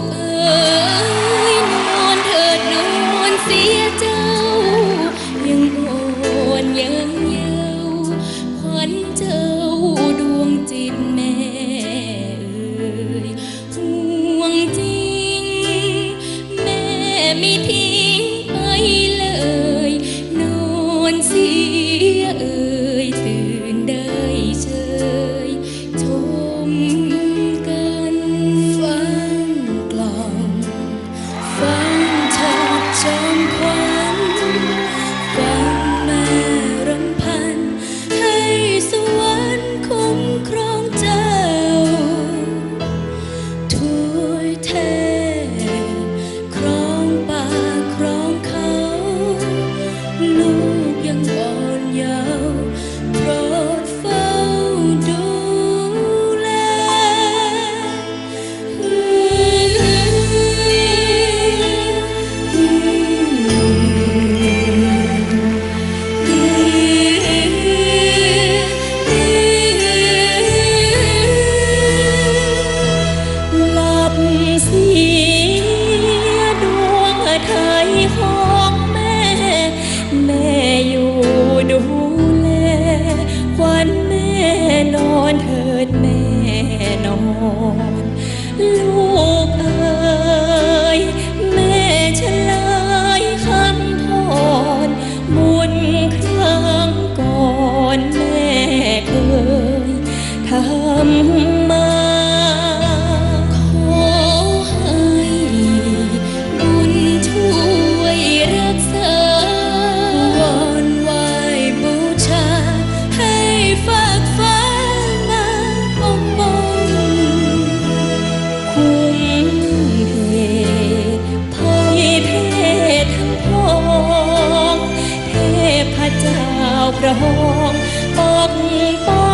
กเอ๋ยนอนเถิดนอนเสียเจ้า ยังโอนยังเยาวขวัญเจ้าดวงจิตแม่เอ๋ยห่วงจริง แม่ไม่ทิ้งไปเลย นอนเสีย เคยของแม่ แม่อยู่ดูแลควันแม่นอนเถิดแม่นอน ลูกเอ๋ยแม่เฉลยคำพรบุญครั้งก่อนแม่เคยทำาวพระหงตบตา